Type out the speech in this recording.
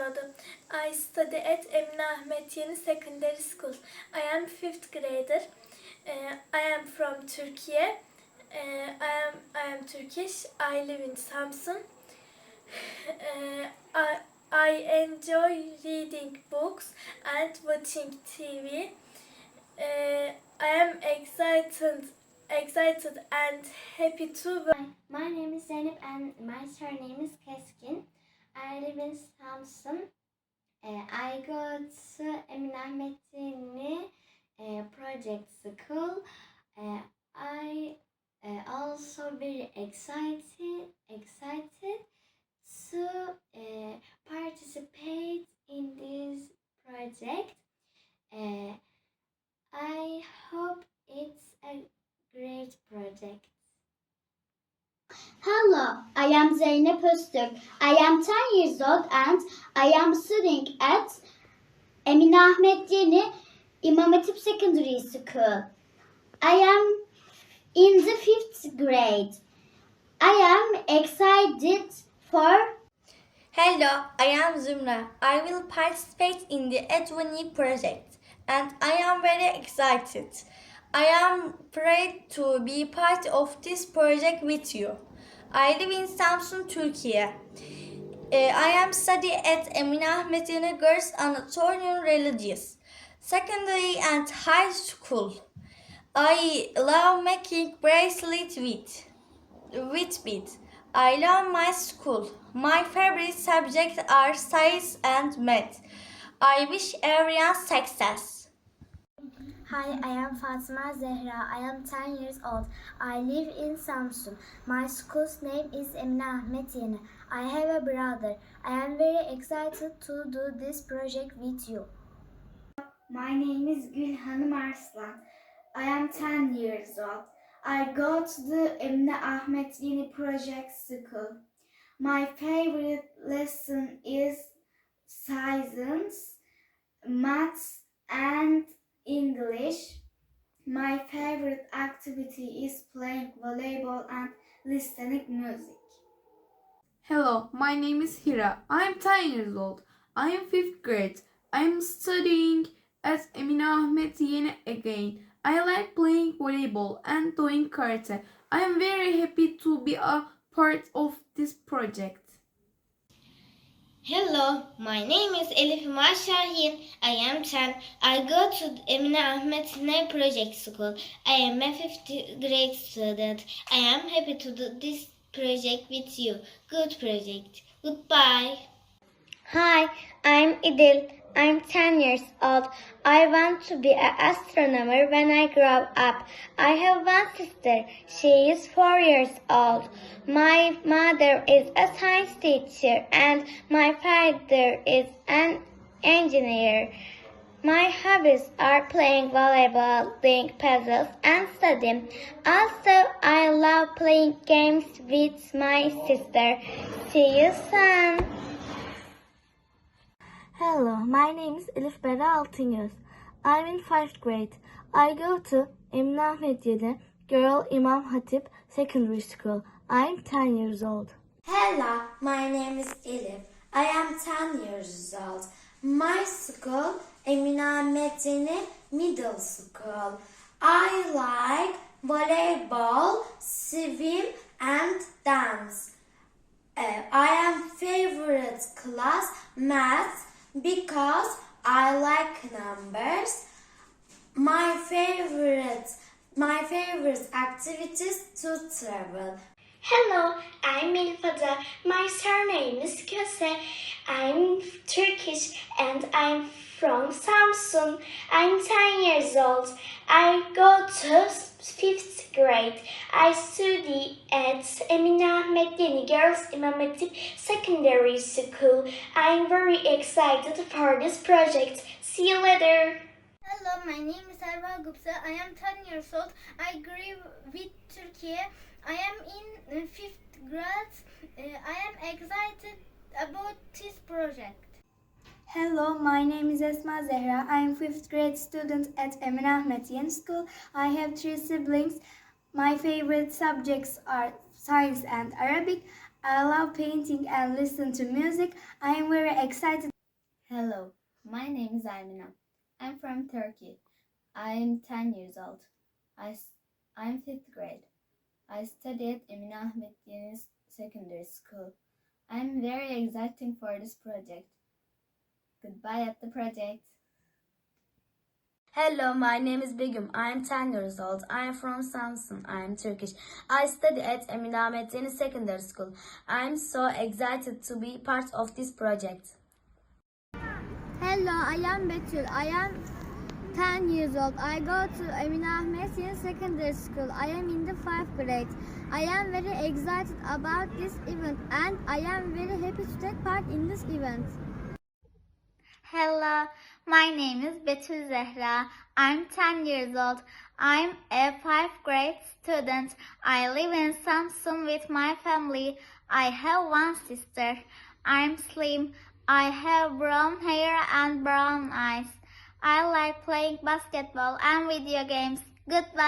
Zodu. I study at Emine Ahmet Yeni Secondary School. I am fifth grader. Uh, I am from Turkey. Uh, I am I am Turkish. I live in Samsun. Uh, I I enjoy reading books and watching TV. Uh, I am excited excited and happy to Hi, my name is Zeynep and my surname is Keskin. I live in Samsun. Uh, I go to Emin uh, Project School. Uh, I uh, also very excited excited to uh, participate in this project. Uh, I hope it's a great project. Hello, I am Zeynep Öztürk. I am 10 years old and I am studying at Emine Ahmet Yeni İmam Hatip Secondary School. I am in the fifth grade. I am excited for Hello, I am Zumra. I will participate in the Edwini project and I am very excited. I am proud to be part of this project with you. I live in Samsun, Turkey. Uh, I am study at Emine Ahmet Girls Anatolian Religious Secondary and High School. I love making bracelets with with beads. I love my school. My favorite subjects are science and math. I wish everyone success. Hi, I am Fatima Zehra. I am 10 years old. I live in Samsun. My school's name is Emine Ahmet Yeni. I have a brother. I am very excited to do this project with you. My name is Gülhanım Arslan. I am 10 years old. I go to the Emine Ahmet Yeni Project School. My favorite lesson is science, maths, and English. My favorite activity is playing volleyball and listening music. Hello, my name is Hira. I am 10 years old. I am 5th grade. I am studying at Emine Ahmet Yeni again. I like playing volleyball and doing karate. I am very happy to be a part of this project. Hello, my name is Elif Şahin. I am 10. I go to Emine Ahmet Yeni Project School. I am a 5th grade student. I am happy to do this project with you. Good project. Goodbye. Hi, I'm Idil. I'm 10 years old. I want to be an astronomer when I grow up. I have one sister. She is 4 years old. My mother is a science teacher and my father is an engineer. My hobbies are playing volleyball, doing puzzles, and studying. Also, I love playing games with my sister. See you soon. Hello, my name is Elif Bera Altıngöz. I'm in 5th grade. I go to Emine Ahmet Yeni Girl Imam Hatip Secondary School. I'm 10 years old. Hello, my name is Elif. I am 10 years old. My school, Emine Ahmet Yeni Middle School. I like volleyball, swim, and dance. Uh, I am favorite class math because I like numbers. My favorite my favorite activities to travel. Hello, I'm Milfada. My surname is Köse. I'm Turkish and I'm from Samsun. I'm 10 years old. I go to 5th grade. I study at Emine Ahmet Yeni Girls İmam Hatip Secondary School. I'm very excited for this project. See you later. Hello, my name is Erva Gupta. I am 10 years old. I grew with Turkey. I am in uh, fifth grade. Uh, I am excited about this project. Hello, my name is Esma Zehra. I am 5th grade student at Emine Ahmet Yeni School. I have three siblings. My favorite subjects are science and Arabic. I love painting and listen to music. I am very excited. Hello, my name is Almina. I'm from Turkey. I'm 10 years old. I, am 5th grade. I study at Emin Ahmet Yeni Secondary School. I'm very excited for this project. Goodbye at the project. Hello, my name is Begum. I am 10 years old. I am from Samsun. I am Turkish. I study at Emin Ahmet Yeni Secondary School. I am so excited to be part of this project. Hello, I am Betül. I am 10 years old. I go to Emin Ahmet Yeni Secondary School. I am in the 5th grade. I am very excited about this event and I am very happy to take part in this event. Hello, my name is Betül Zehra. I'm 10 years old. I'm a 5th grade student. I live in Samsun with my family. I have one sister. I'm slim. I have brown hair and brown eyes. I like playing basketball and video games. Goodbye.